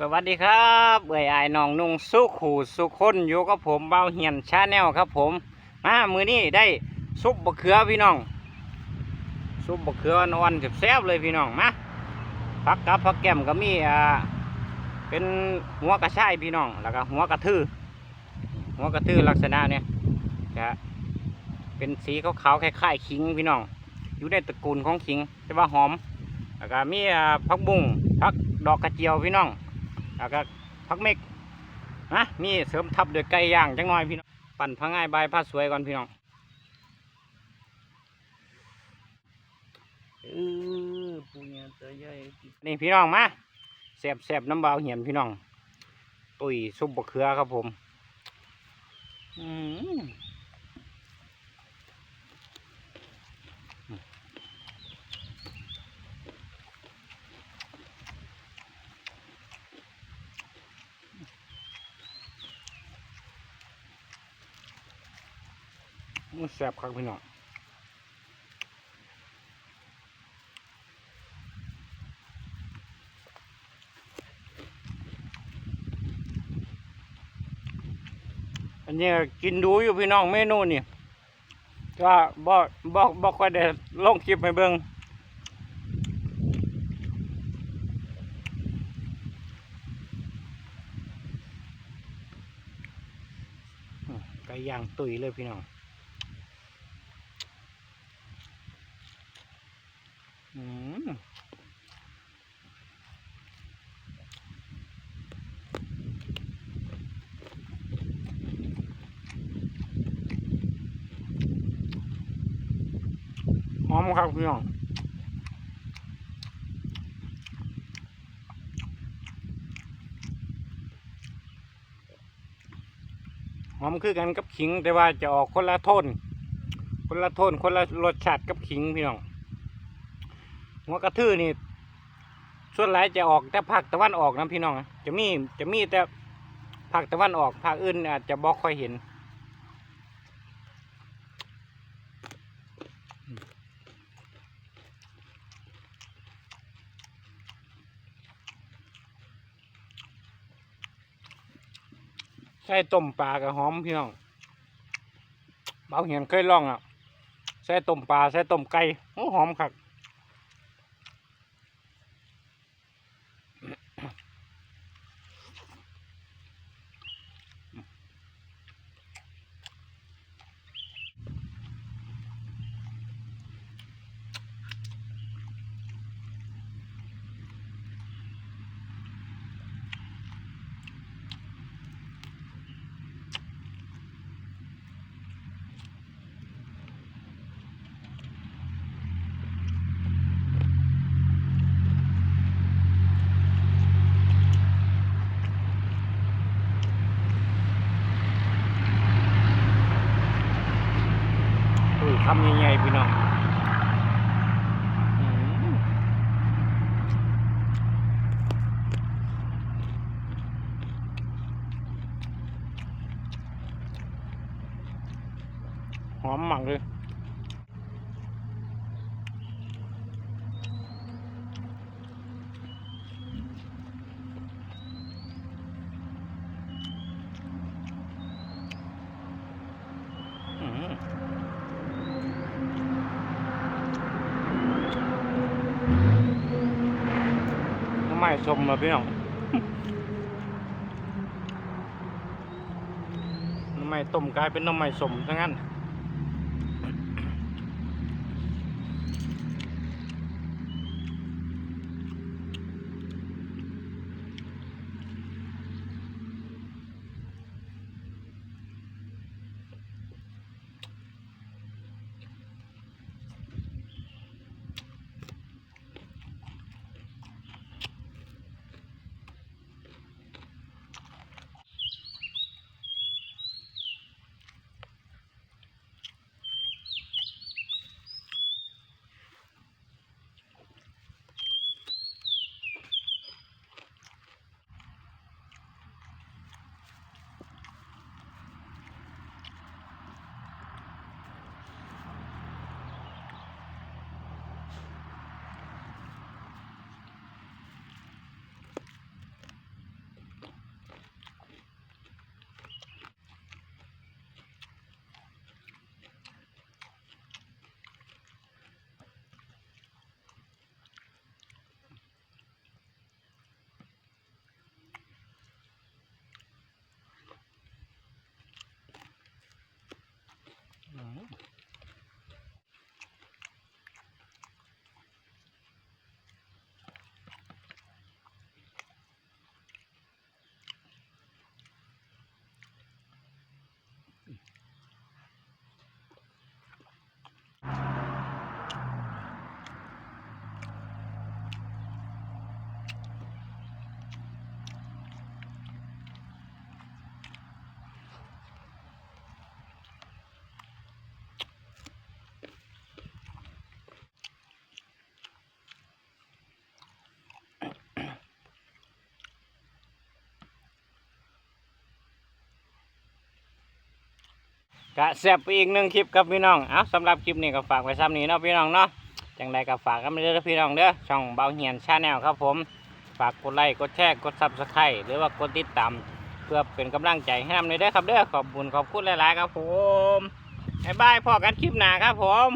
สวัสดีครับเอ่ยอายน้องนุ่งสุขูสุคนอยู่กับผมเบาเหียนชาแนลครับผมมามือนี้ได้ซุปบะเขือพี่น้อง ซุปบะเขืออ่อนแซ่บเลยพี่น้องมาผักกับผักแก้มก็มีอ่าเป็นหัวกระชายพี่น้องแล้วก็หัวกระทือหัวกระทือลักษณะเนี่ยจะเป็นสีขาวๆคล้ายๆขิงพี่น้อง อยู่ในตระกูลของขิงแต่ว่าหอมแล้วก็มีอ่าผักบุ้งผักดอกกระเจียวพี่น้อง แล้วก็ผักเม็กนะมีเสริมทับด้วยไก่ย่างจังหน่อยพี่น้องปั่นผ้าง่ายใบายผ้าสวยก่อนพี่น้องเออปูเนี่ยตัวใหญ่นี่พี่น้องมาแสบแสบๆน้ำเบาเหียนพี่น้อง ตุยซุปบะเขือครับผม อืม มันแสบครับพี่น้องอันนี้กินดูอยู่พี่น้องเมนูนี่ก็บ่บ่บ่ค่อยได้ลงคลิปให้เบิ่งอืมไก่ย่างตุยเลยพี่น้องอืมหอม ครับพี่น้องหอมคือกันกับขิง แต่ว่าจะออกคนละโทน คนละโทน คนละรสชาติกับขิงพี่น้องหัวกระทือนี่ ส่วนหลายจะออกแต่ภาคตะวันออกนะพี่น้อง จะมีจะมีแต่ภาคตะวันออกภาคอื่นอาจจะบ่ค่อยเห็น ใส่ต้มปลากับหอมพี่น้องเบาเหียนเคยลองอะใส่ต้มปลาใส่ต้มไก่โอ้หอมครั ทำยังไงพี่น้องหอมมากเลย ไม้สมนะพี่น้องน้ำไม่ต้มกลายเป็นน้ำไม่สมซะงั้น กะแซ่บไปอีกหนึ่งคลิปครับพี่น้องเอาสำหรับคลิปนี้ก็ฝากไว้ซ้ำนี้เนาะพี่น้องเนาะจังใดก็ฝากกันไปเด้อพี่น้องเด้อช่องเบาเหียนชาแนลครับผมฝากกดไลค์กดแชร์กดซับสไครต์หรือว่ากดติดตามเพื่อเป็นกำลังใจให้นำเลยเด้อครับเด้อขอบคุณขอบคุณหลายๆครับผมบ๊ายบายพอกันคลิปหน้าครับผม